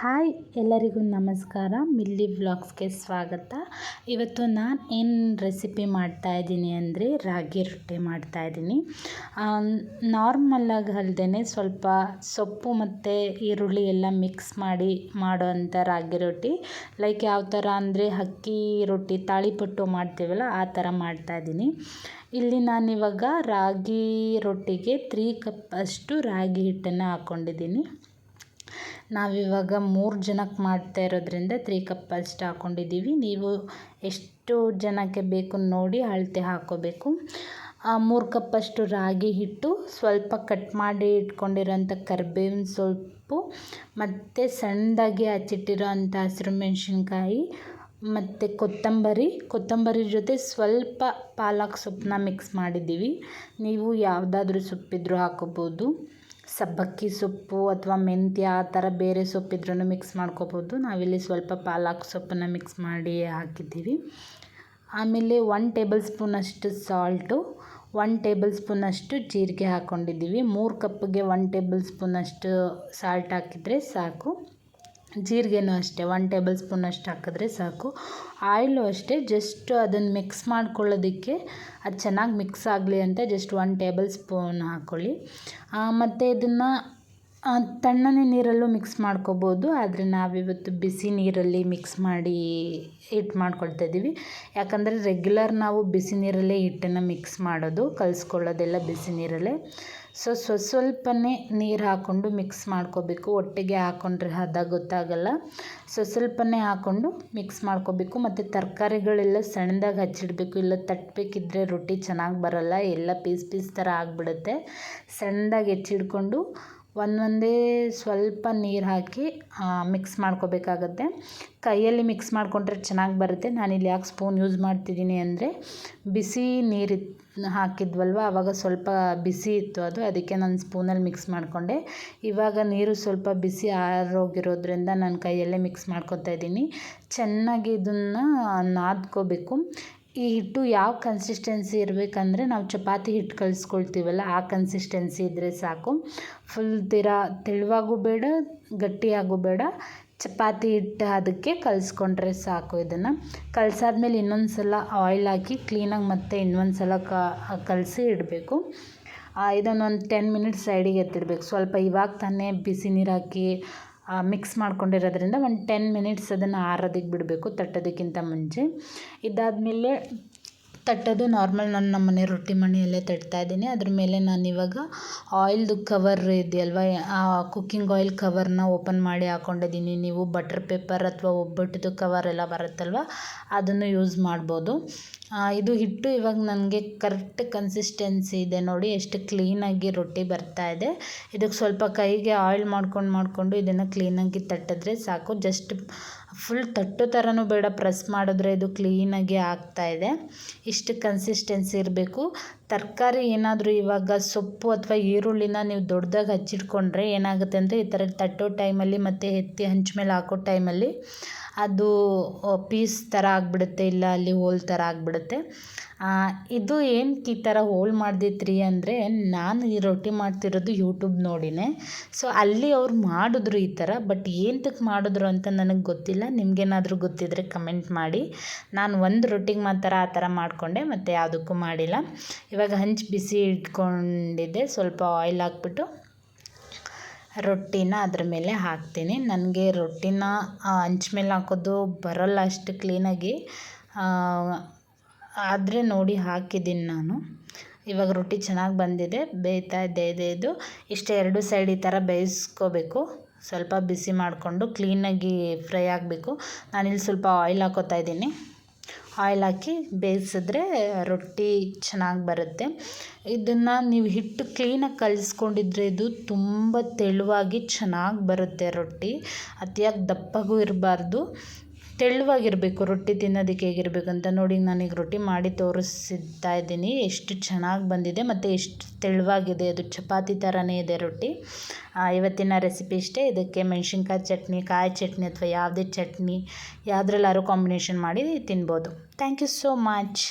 Hi ಎಲ್ಲರಿಗೂ ನಮಸ್ಕಾರ. Milli ವ್ಲಾಗ್ಸ್ಗೆ ಸ್ವಾಗತ. ಇವತ್ತು ನಾನು ಏನು ರೆಸಿಪಿ ಮಾಡ್ತಾಯಿದ್ದೀನಿ ಅಂದರೆ ರಾಗಿ ರೊಟ್ಟಿ ಮಾಡ್ತಾಯಿದ್ದೀನಿ ನಾರ್ಮಲ್ಲಾಗಿ ಅಲ್ಲದೇ ಸ್ವಲ್ಪ ಸೊಪ್ಪು ಮತ್ತು ಈರುಳ್ಳಿ ಎಲ್ಲ ಮಿಕ್ಸ್ ಮಾಡಿ ಮಾಡೋವಂಥ ರಾಗಿ ರೊಟ್ಟಿ. ಲೈಕ್ ಯಾವ ಥರ ಅಂದರೆ ಅಕ್ಕಿ ರೊಟ್ಟಿ, ತಾಳಿಪಟ್ಟು ಮಾಡ್ತೀವಲ್ಲ ಆ ಥರ ಮಾಡ್ತಾಯಿದ್ದೀನಿ ಇಲ್ಲಿ ನಾನಿವಾಗ ರಾಗಿ ರೊಟ್ಟಿಗೆ ತ್ರೀ ಕಪ್ ಅಷ್ಟು ರಾಗಿ ಹಿಟ್ಟನ್ನು ಹಾಕ್ಕೊಂಡಿದ್ದೀನಿ ನಾವಿವಾಗ ಮೂರು ಜನಕ್ಕೆ ಮಾಡ್ತಾ ಇರೋದ್ರಿಂದ ತ್ರೀ ಕಪ್ ಅಷ್ಟು ಹಾಕ್ಕೊಂಡಿದ್ದೀವಿ ನೀವು ಎಷ್ಟು ಜನಕ್ಕೆ ಬೇಕು ನೋಡಿ ಅಳತೆ ಹಾಕ್ಕೋಬೇಕು ಮೂರು ಕಪ್ಪಷ್ಟು ರಾಗಿ ಹಿಟ್ಟು, ಸ್ವಲ್ಪ ಕಟ್ ಮಾಡಿ ಇಟ್ಕೊಂಡಿರೋಂಥ ಕರ್ಬೇವಿನ ಸೊಪ್ಪು, ಮತ್ತು ಸಣ್ಣದಾಗಿ ಹಚ್ಚಿಟ್ಟಿರೋ ಅಂಥ ಹಸಿರು ಮೆಣಸಿನ್ಕಾಯಿ, ಮತ್ತು ಕೊತ್ತಂಬರಿ. ಕೊತ್ತಂಬರಿ ಜೊತೆ ಸ್ವಲ್ಪ ಪಾಲಕ್ ಸೊಪ್ಪನ್ನ ಮಿಕ್ಸ್ ಮಾಡಿದ್ದೀವಿ. ನೀವು ಯಾವುದಾದ್ರೂ ಸೊಪ್ಪಿದ್ರೂ ಹಾಕೋಬೋದು. ಸಬ್ಬಕ್ಕಿ ಸೊಪ್ಪು ಅಥವಾ ಮೆಂತ್ಯ ಆ ಥರ ಬೇರೆ ಸೊಪ್ಪಿದ್ರೂ ಮಿಕ್ಸ್ ಮಾಡ್ಕೋಬೋದು. ನಾವಿಲ್ಲಿ ಸ್ವಲ್ಪ ಪಾಲಕ್ ಸೊಪ್ಪನ್ನು ಮಿಕ್ಸ್ ಮಾಡಿ ಹಾಕಿದ್ದೀವಿ. ಆಮೇಲೆ ಒನ್ ಟೇಬಲ್ ಸ್ಪೂನಷ್ಟು ಸಾಲ್ಟು ಒನ್ ಟೇಬಲ್ ಸ್ಪೂನಷ್ಟು ಜೀರಿಗೆ ಹಾಕ್ಕೊಂಡಿದ್ದೀವಿ ಮೂರು ಕಪ್ಪಿಗೆ ಒನ್ ಟೇಬಲ್ ಸ್ಪೂನಷ್ಟು ಸಾಲ್ಟ್ ಹಾಕಿದರೆ ಸಾಕು. ಜೀರಿಗೆನೂ ಅಷ್ಟೇ ಒನ್ ಟೇಬಲ್ ಸ್ಪೂನ್ ಅಷ್ಟು ಹಾಕಿದ್ರೆ ಸಾಕು. ಆಯಿಲು ಅಷ್ಟೇ ಜಸ್ಟ್ ಅದನ್ನು ಮಿಕ್ಸ್ ಮಾಡ್ಕೊಳ್ಳೋದಕ್ಕೆ ಅದು ಚೆನ್ನಾಗಿ ಮಿಕ್ಸ್ ಆಗಲಿ ಅಂತ ಜಸ್ಟ್ ಒನ್ ಟೇಬಲ್ ಸ್ಪೂನ್ ಹಾಕ್ಕೊಳ್ಳಿ ಮತ್ತು ಇದನ್ನು ತಣ್ಣನೆ ನೀರಲ್ಲೂ ಮಿಕ್ಸ್ ಮಾಡ್ಕೋಬೋದು, ಆದರೆ ನಾವಿವತ್ತು ಬಿಸಿ ನೀರಲ್ಲಿ ಮಿಕ್ಸ್ ಮಾಡಿ ಹಿಟ್ಟು ಮಾಡ್ಕೊಳ್ತಾ ಇದ್ದೀವಿ. ಯಾಕಂದರೆ ರೆಗ್ಯುಲರ್ ನಾವು ಬಿಸಿ ನೀರಲ್ಲೇ ಹಿಟ್ಟನ್ನು ಮಿಕ್ಸ್ ಮಾಡೋದು, ಕಲಿಸ್ಕೊಳ್ಳೋದೆಲ್ಲ ಬಿಸಿ ನೀರಲ್ಲೇ. ಸೊ ಸ್ವ ಸ್ವಲ್ಪನೇ ನೀರು ಹಾಕ್ಕೊಂಡು ಮಿಕ್ಸ್ ಮಾಡ್ಕೋಬೇಕು. ಒಟ್ಟಿಗೆ ಹಾಕ್ಕೊಂಡ್ರೆ ಹದ ಗೊತ್ತಾಗಲ್ಲ. ಸೊ ಸ್ವಲ್ಪನೇ ಹಾಕ್ಕೊಂಡು ಮಿಕ್ಸ್ ಮಾಡ್ಕೋಬೇಕು. ಮತ್ತು ತರಕಾರಿಗಳೆಲ್ಲ ಸಣ್ಣದಾಗಿ ಹಚ್ಚಿಡಬೇಕು. ಇಲ್ಲ ತಟ್ಟಬೇಕಿದ್ರೆ ರೊಟ್ಟಿ ಚೆನ್ನಾಗಿ ಬರೋಲ್ಲ. ಎಲ್ಲ ಪೀಸ್ ಪೀಸ್ ಥರ ಆಗಿಬಿಡುತ್ತೆ. ಸಣ್ಣದಾಗಿ ಹೆಚ್ಚಿಡ್ಕೊಂಡು ಒಂದೊಂದೇ ಸ್ವಲ್ಪ ನೀರು ಹಾಕಿ ಮಿಕ್ಸ್ ಮಾಡ್ಕೋಬೇಕಾಗತ್ತೆ. ಕೈಯಲ್ಲಿ ಮಿಕ್ಸ್ ಮಾಡಿಕೊಂಡ್ರೆ ಚೆನ್ನಾಗಿ ಬರುತ್ತೆ. ನಾನಿಲ್ಲಿ ಯಾಕೆ ಸ್ಪೂನ್ ಯೂಸ್ ಮಾಡ್ತಿದ್ದೀನಿ ಅಂದರೆ, ಬಿಸಿ ನೀರು ಹಾಕಿದ್ವಲ್ವ? ಆವಾಗ ಸ್ವಲ್ಪ ಬಿಸಿ ಇತ್ತು ಅದು. ಅದಕ್ಕೆ ನಾನು ಸ್ಪೂನಲ್ಲಿ ಮಿಕ್ಸ್ ಮಾಡಿಕೊಂಡೆ. ಇವಾಗ ನೀರು ಸ್ವಲ್ಪ ಬಿಸಿ ಆರೋಗಿರೋದ್ರಿಂದ ನಾನು ಕೈಯಲ್ಲೇ ಮಿಕ್ಸ್ ಮಾಡ್ಕೊತಾ ಇದ್ದೀನಿ. ಚೆನ್ನಾಗಿ ಇದನ್ನು ನಾದ್ಕೋಬೇಕು. ಈ ಹಿಟ್ಟು ಯಾವ ಕನ್ಸಿಸ್ಟೆನ್ಸಿ ಇರಬೇಕಂದ್ರೆ ನಾವು ಚಪಾತಿ ಹಿಟ್ಟು ಕಲಿಸ್ಕೊಳ್ತೀವಲ್ಲ, ಆ ಕನ್ಸಿಸ್ಟೆನ್ಸಿ ಇದ್ದರೆ ಸಾಕು. ಫುಲ್ ತೀರಾ, ತೆಳುವಾಗೂ ಬೇಡ, ಗಟ್ಟಿಯಾಗೂ ಬೇಡ. ಚಪಾತಿ ಹಿಟ್ಟು ಅದಕ್ಕೆ ಕಲಸ್ಕೊಂಡ್ರೆ ಸಾಕು ಇದನ್ನು. ಕಲಸಾದ್ಮೇಲೆ ಇನ್ನೊಂದು ಸಲ ಆಯಿಲ್ ಹಾಕಿ ಕ್ಲೀನಾಗಿ ಮತ್ತೆ ಇನ್ನೊಂದು ಸಲ ಕಲಸಿ ಇಡಬೇಕು. ಇದನ್ನು ಒಂದು ಟೆನ್ ಮಿನಿಟ್ಸ್ ಸೈಡಿಗೆ ಎತ್ತಿಡಬೇಕು. ಸ್ವಲ್ಪ ಇವಾಗ ತಾನೇ ಬಿಸಿ ನೀರು ಹಾಕಿ ಮಿಕ್ಸ್ ಮಾಡ್ಕೊಂಡಿರೋದ್ರಿಂದ ಒಂದು ಟೆನ್ ಮಿನಿಟ್ಸ್ ಅದನ್ನು ಆರೋದಕ್ಕೆ ಬಿಡಬೇಕು, ತಟ್ಟೋದಕ್ಕಿಂತ ಮುಂಚೆ. ಇದಾದಮೇಲೆ ತಟ್ಟೋದು ನಾರ್ಮಲ್. ನಾನು ನಮ್ಮ ಮನೆ ರೊಟ್ಟಿ ಮಣೆಯಲ್ಲೇ ತಟ್ತಾ ಇದ್ದೀನಿ. ಅದ್ರ ಮೇಲೆ ನಾನು ಇವಾಗ ಆಯಿಲ್ದು ಕವರ್ ಇದೆಯಲ್ವ, ಆ ಕುಕ್ಕಿಂಗ್ ಆಯಿಲ್ ಕವರ್ನ ಓಪನ್ ಮಾಡಿ ಹಾಕೊಂಡಿದ್ದೀನಿ. ನೀವು ಬಟರ್ ಪೇಪರ್ ಅಥವಾ ಒಬ್ಬಟ್ಟದು ಕವರ್ ಎಲ್ಲ ಬರುತ್ತಲ್ವ, ಅದನ್ನು ಯೂಸ್ ಮಾಡ್ಬೋದು. ಇದು ಹಿಟ್ಟು ಇವಾಗ ನನಗೆ ಕರೆಕ್ಟ್ ಕನ್ಸಿಸ್ಟೆನ್ಸಿ ಇದೆ ನೋಡಿ, ಎಷ್ಟು ಕ್ಲೀನಾಗಿ ರೊಟ್ಟಿ ಬರ್ತಾ ಇದೆ. ಇದಕ್ಕೆ ಸ್ವಲ್ಪ ಕೈಗೆ ಆಯಿಲ್ ಮಾಡ್ಕೊಂಡು ಮಾಡಿಕೊಂಡು ಇದನ್ನು ಕ್ಲೀನಾಗಿ ತಟ್ಟಿದ್ರೆ ಸಾಕು. ಜಸ್ಟ್ ಫುಲ್ ತಟ್ಟೋ ಥರನೂ ಬೇಡ ಪ್ರೆಸ್ ಮಾಡಿದ್ರೆ ಇದು ಕ್ಲೀನಾಗಿ ಆಗ್ತಾಯಿದೆ ಇಷ್ಟು ಕನ್ಸಿಸ್ಟೆನ್ಸಿ ಇರಬೇಕು. ತರಕಾರಿ ಏನಾದರೂ ಇವಾಗ ಸೊಪ್ಪು ಅಥವಾ ಈರುಳ್ಳಿನ ನೀವು ದೊಡ್ಡದಾಗಿ ಹಚ್ಚಿಟ್ಕೊಂಡ್ರೆ ಏನಾಗುತ್ತೆ ಅಂದರೆ ಈ ಥರ ತಟ್ಟೋ ಟೈಮಲ್ಲಿ ಮತ್ತು ಎತ್ತಿ ಹಂಚ ಮೇಲೆ ಹಾಕೋ ಟೈಮಲ್ಲಿ ಅದು ಪೀಸ್ ಥರ ಆಗಿಬಿಡುತ್ತೆ, ಇಲ್ಲ ಅಲ್ಲಿ ಹೋಲ್ ಥರ ಆಗಿಬಿಡುತ್ತೆ. ಇದು ಏನಕ್ಕೆ ಈ ಥರ ಹೋಲ್ ಮಾಡ್ದಿತ್ತು ಅಂದರೆ ನಾನು ಈ ರೊಟ್ಟಿ ಮಾಡ್ತಿರೋದು ಯೂಟ್ಯೂಬ್ ನೋಡಿನೇ. ಸೊ ಅಲ್ಲಿ ಅವ್ರು ಮಾಡಿದ್ರು ಈ ಥರ ಬಟ್ ಏನಕ್ಕೆ ಮಾಡಿದ್ರು ಅಂತ ನನಗೆ ಗೊತ್ತಿಲ್ಲ. ನಿಮಗೇನಾದರೂ ಗೊತ್ತಿದ್ದರೆ ಕಮೆಂಟ್ ಮಾಡಿ. ನಾನು ಒಂದು ರೊಟ್ಟಿಗೆ ಮಾತ್ರ ಆ ಥರ ಮಾಡಿಕೊಂಡೆ, ಮತ್ತು ಯಾವುದಕ್ಕೂ ಮಾಡಿಲ್ಲ. ಇವಾಗ ಹಂಚು ಬಿಸಿ ಇಟ್ಕೊಂಡಿದ್ದೆ, ಸ್ವಲ್ಪ ಆಯಿಲ್ ಹಾಕ್ಬಿಟ್ಟು ರೊಟ್ಟಿನ ಅದ್ರ ಮೇಲೆ ಹಾಕ್ತೀನಿ. ನನಗೆ ರೊಟ್ಟಿನ ಹಂಚ್ ಮೇಲೆ ಹಾಕೋದು ಬರೋಲ್ಲ ಅಷ್ಟು ಕ್ಲೀನಾಗಿ ಆದರೆ ನೋಡಿ ಹಾಕಿದ್ದೀನಿ ನಾನು. ಇವಾಗ ರೊಟ್ಟಿ ಚೆನ್ನಾಗಿ ಬಂದಿದೆ. ಬೇಯ್ತಾ ಇದೆ ಇದೆ ಇದು. ಇಷ್ಟು ಎರಡು ಸೈಡ್ ಈ ಥರ ಬೇಯಿಸ್ಕೋಬೇಕು. ಸ್ವಲ್ಪ ಬಿಸಿ ಮಾಡಿಕೊಂಡು ಕ್ಲೀನಾಗಿ ಫ್ರೈ ಆಗಬೇಕು. ನಾನಿಲ್ಲಿ ಸ್ವಲ್ಪ ಆಯಿಲ್ ಹಾಕೋತಾ ಇದ್ದೀನಿ. ಆಯಿಲ್ ಹಾಕಿ ಬೇಯಿಸಿದ್ರೆ ರೊಟ್ಟಿ ಚೆನ್ನಾಗಿ ಬರುತ್ತೆ. ಇದನ್ನು ನೀವು ಹಿಟ್ಟು ಕ್ಲೀನಾಗಿ ಕಲಿಸ್ಕೊಂಡಿದ್ರೆ ಇದು ತುಂಬ ತೆಳುವಾಗಿ ಚೆನ್ನಾಗಿ ಬರುತ್ತೆ ರೊಟ್ಟಿ. ಅತಿಯಾಗಿ ದಪ್ಪಗೂ ಇರಬಾರ್ದು. ತೆಳುವಾಗಿರಬೇಕು, ರೊಟ್ಟಿ ತಿನ್ನೋದಕ್ಕೆ ಹೇಗಿರಬೇಕು ಅಂತ ನೋಡಿ ನಾನೀಗ ರೊಟ್ಟಿ ಮಾಡಿ ತೋರಿಸ್ತಾ ಇದ್ದೀನಿ. ಎಷ್ಟು ಚೆನ್ನಾಗಿ ಬಂದಿದೆ ಮತ್ತು ಎಷ್ಟು ತೆಳುವಾಗಿದೆ, ಅದು ಚಪಾತಿ ಥರನೇ ಇದೆ ರೊಟ್ಟಿ. ಇವತ್ತಿನ ರೆಸಿಪಿ ಇಷ್ಟೇ. ಇದಕ್ಕೆ ಮೆಣಸಿನ್ಕಾಯಿ ಚಟ್ನಿ, ಕಾಯಿ ಚಟ್ನಿ ಅಥವಾ ಯಾವುದೇ ಚಟ್ನಿ, ಯಾವುದ್ರಲ್ಲಾದ್ರೂ ಕಾಂಬಿನೇಷನ್ ಮಾಡಿ ತಿನ್ಬೋದು. Thank you so much.